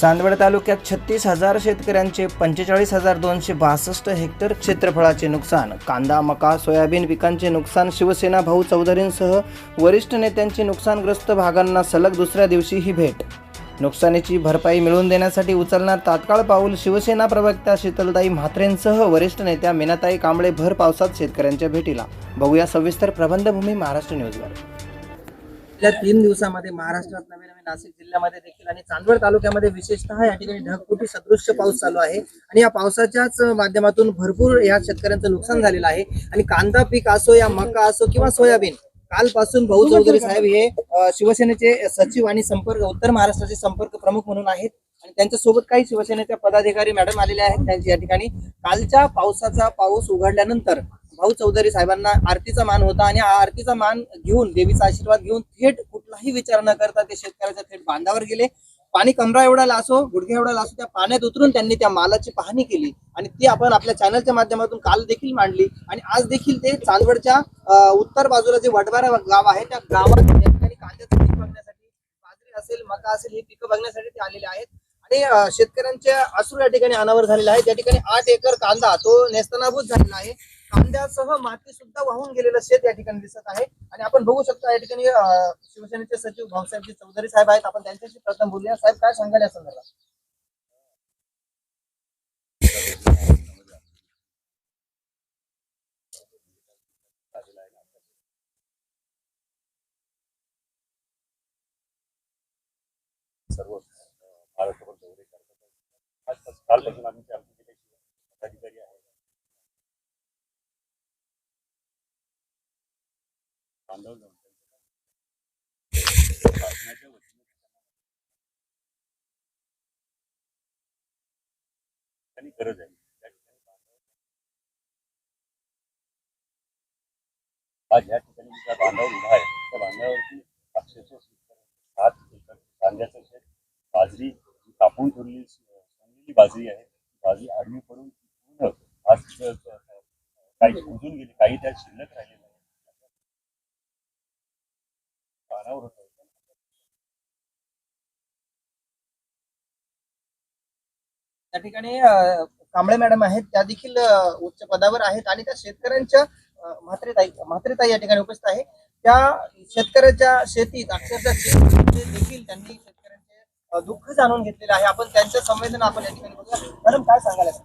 चांदवड तालुक्यात छत्तीस हजार शेतकऱ्यांचे पंचेचाळीस हजार दोनशे बासष्ट हेक्टर क्षेत्रफळाचे नुकसान कांदा मका सोयाबीन पिकांचे नुकसान शिवसेना भाऊ चौधरींसह वरिष्ठ नेत्यांची नुकसानग्रस्त भागांना सलग दुसऱ्या दिवशी ही भेट. नुकसानीची भरपाई मिळवून देण्यासाठी उचलणार तात्काळ पाऊल शिवसेना प्रवक्त्या शीतलताई म्हात्रेंसह वरिष्ठ नेत्या मीनाताई कांबळे भर पावसात शेतकऱ्यांच्या भेटीला. बघूया सविस्तर प्रबंधभूमी महाराष्ट्र न्यूजवर. गेल्या तीन दिवसामध्ये महाराष्ट्रात नवे नवे नाशिक जिल्ह्यामध्ये देखील आणि चांदवड तालुक्यामध्ये विशेषतः या ठिकाणी ढगफुटी सदृश्य पाऊस चालू आहे. आणि या पावसाच्याच माध्यमातून भरपूर या शेतकऱ्यांचं नुकसान झालेलं आहे. आणि कांदा पीक असो या मका असो किंवा सोयाबीन कालपासून भाऊ चौधरी साहेब हे शिवसेनेचे सचिव आणि संपर्क उत्तर महाराष्ट्राचे संपर्क प्रमुख म्हणून आहेत. आणि त्यांच्यासोबत काही शिवसेनेच्या पदाधिकारी मॅडम आलेले आहेत. त्यांची या ठिकाणी कालच्या पावसाचा पाऊस उघडल्यानंतर भाऊ चौधरी साहेबांना आरतीचा मान होता आणि आरतीचा मान घेऊन देवीचा आशीर्वाद घेऊन थेट कुठलाही विचार न करता ते शेतकऱ्याच्या थेट बांधावर गेले. पाणी कमरा एवढा असो गुडघ्या एवढा असो त्या पाण्यात उतरून त्यांनी त्या मालाची पाहणी केली. आणि ती आपण आपल्या चॅनलच्या माध्यमातून काल देखील मांडली. आणि आज देखील ते चांदवडच्या उत्तर बाजूला जे वडवारा गाव आहे त्या गावात या कांद्याचं पीक बघण्यासाठी बाजरी असेल मका असेल ही पिकं बघण्यासाठी ते आलेले आहेत. आणि शेतकऱ्यांच्या शेतकऱ्यांचे अश्रू या ठिकाणी अनावर झालेले आहे. त्या ठिकाणी आठ एकर कांदा तो नेस्तनाभूत झालेला आहे. कांद्यासह माती सुद्धा वाहून गेलेलं शेत या ठिकाणी दिसत आहे. आणि आपण बघू शकता या ठिकाणी शिवसेनेचे सचिव भाऊसाहेबजी चौधरी साहेब आहेत. आपण त्यांच्याशी प्रथम बोलूया. साहेब काय सांगाल या संदर्भात? सर्व अ, महाराष्ट्रभर दौरे करतात कालपासून आम्ही ते आमचे जे काही पदाधिकारी आहेत बांधव त्यांनी गरज आहे आज या ठिकाणी मी बांधावर उभा आहे त्या बांधावरती अक्षरशः सात एकर कांद्याचं शेत बाजरी जी कापून ठेवलेली सोडलेली बाजरी आहे बाजरी आडवी पडून पूर्ण आज काही कुजून गेली काही त्यात शिल्लक राहिलेलं आहे होतं. त्या ठिकाणी कांबळे मॅडम आहेत. त्या देखील उच्च पदावर आहेत आणि त्या शेतकऱ्यांच्या म्हात्रेताई म्हात्रेताई या ठिकाणी उपस्थित आहे. त्या शेतकऱ्याच्या शेतीत अक्षरशः देखील त्यांनी शेतकऱ्यांचे दुःख जाणून घेतलेले आहे. आपण त्यांच्या संवेदना आपण या ठिकाणी बघूया. मॅडम काय सांगायला या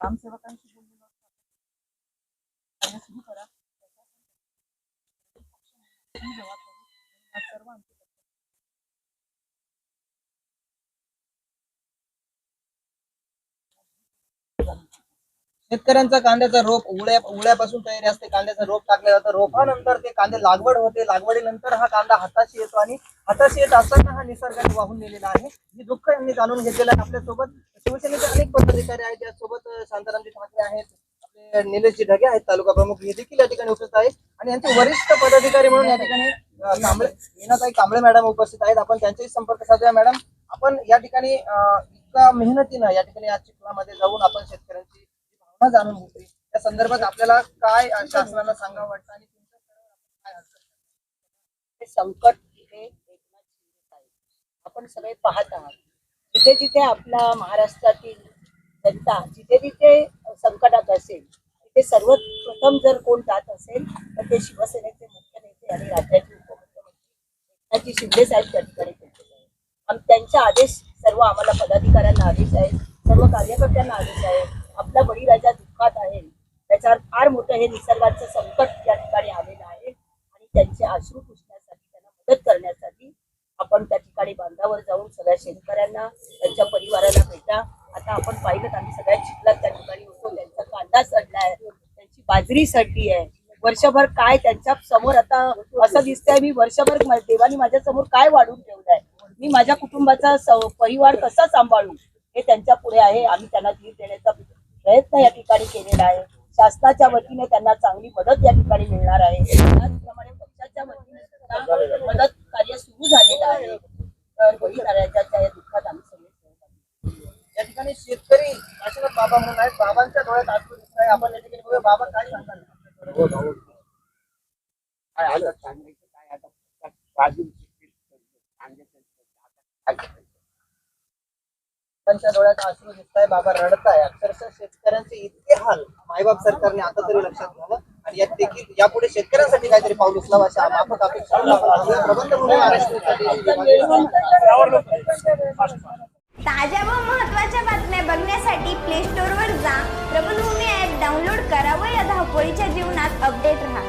ग्रामसेवकांशी बोललेलो असतो. कार्य सुरू करा ही जबाबदारी या सर्व आमची कर्तव्य. शेतकऱ्यांचा कांद्याचा रोप उळ्या उळ्यापासून तयारी असते. कांद्याचा रोप टाकलं जातो. रोपानंतर ते कांदे लागवड होते. लागवडीनंतर हा कांदा हाताशी येतो आणि हाताशी येत असताना हा निसर्गाने वाहून नेलेला आहे. हे दुःख यांनी जाणून घेतलेलं आहे आपल्यासोबत. शिवसेनेचे अनेक पदाधिकारी आहेत. त्यासोबत शांतारामजी ठाकरे आहेत. आपले निलेशजी ढगे आहेत. तालुका प्रमुख हे देखील या ठिकाणी उपस्थित आहेत. आणि यांचे वरिष्ठ पदाधिकारी म्हणून या ठिकाणी कांबळे मीनाताई कांबळे मॅडम उपस्थित आहेत. आपण त्यांच्याही संपर्क साधूया मॅडम. आपण या ठिकाणी इतका मेहनतीनं या ठिकाणी आज चिखलामध्ये जाऊन आपण शेतकऱ्यांची जी जाणून होते त्या संदर्भात आपल्याला काय शासनाला सांगावं वाटतं आणि तुमच्या काय अडचण संकट हे आपण सगळे पाहत आहात. जिथे जिथे आपला महाराष्ट्रातील जनता जिथे जिथे संकटात असेल तिथे सर्वप्रथम जर कोण जात असेल तर ते शिवसेनेचे मुख्य नेते आणि राज्याचे उपमुख्यमंत्री एकनाथजी शिंदे साहेब त्या ठिकाणी पोहोचले त्यांचे आदेश सर्व आम्हाला पदाधिकाऱ्यांना आदेश आहेत सर्व कार्यकर्त्यांना आदेश आहे आपला बळीराजा दुःखात आहे फार फार मोठं हे निसर्गाचं संकट या ठिकाणी आलेलं आहे. आणि त्यांचे अश्रू पुसण्यासाठी त्यांना मदत करण्यासाठी आपण त्या ठिकाणी बांधावर जाऊन सगळ्या शेतकऱ्यांना त्यांच्या परिवाराला भेटा. आता आपण पाहिलं आम्ही सगळ्या चिखलात त्या ठिकाणी होतो त्यांचा कांदा सडला आहे. त्यांची बाजरी सडली आहे. वर्षभर काय त्यांच्यासमोर आता असं दिसतंय मी वर्षभर देवाने देवानी माझ्यासमोर काय वाढून ठेवलंय? मी माझ्या कुटुंबाचा परिवार कसा सांभाळू? हे त्यांच्या पुढे आहे. आम्ही त्यांना धीर देण्याचा प्रयत्न या ठिकाणी केलेला आहे. शासनाच्या वतीने त्यांना चांगली मदत या ठिकाणी मिळणार आहे. त्याचप्रमाणे पक्षाच्या वतीने मदत कार्य सुरू झालेलं आहे. तर बळीराजाच्या या दुःखात आम्ही सगळे या ठिकाणी शेतकरी काशीनाथ बाबा म्हणून आहेत. बाबांच्या डोळ्यात आसू दिसत आहे आपण या ठिकाणी बघूया बाबा काय सांगाल बाबांच्या डोळ्यात आश्रू दिसत आहे बाबा रडत आहे अक्षरशः शेतकऱ्यांचे इतके हाल मायबाप सरकारने आता तरी लक्षात घ्यावं आणि यात देखील यापुढे शेतकऱ्यांसाठी काहीतरी पाऊल उचलावं अशा माफक अपेक्षा प्रबंधभूमी महाराष्ट्रासाठी ताज्या व महत्त्वाच्या बातम्या बघण्यासाठी प्ले स्टोअरवर जा. प्रबलभूमी ॲप डाउनलोड करा व या धावपळीच्या जीवनात अपडेट राहा.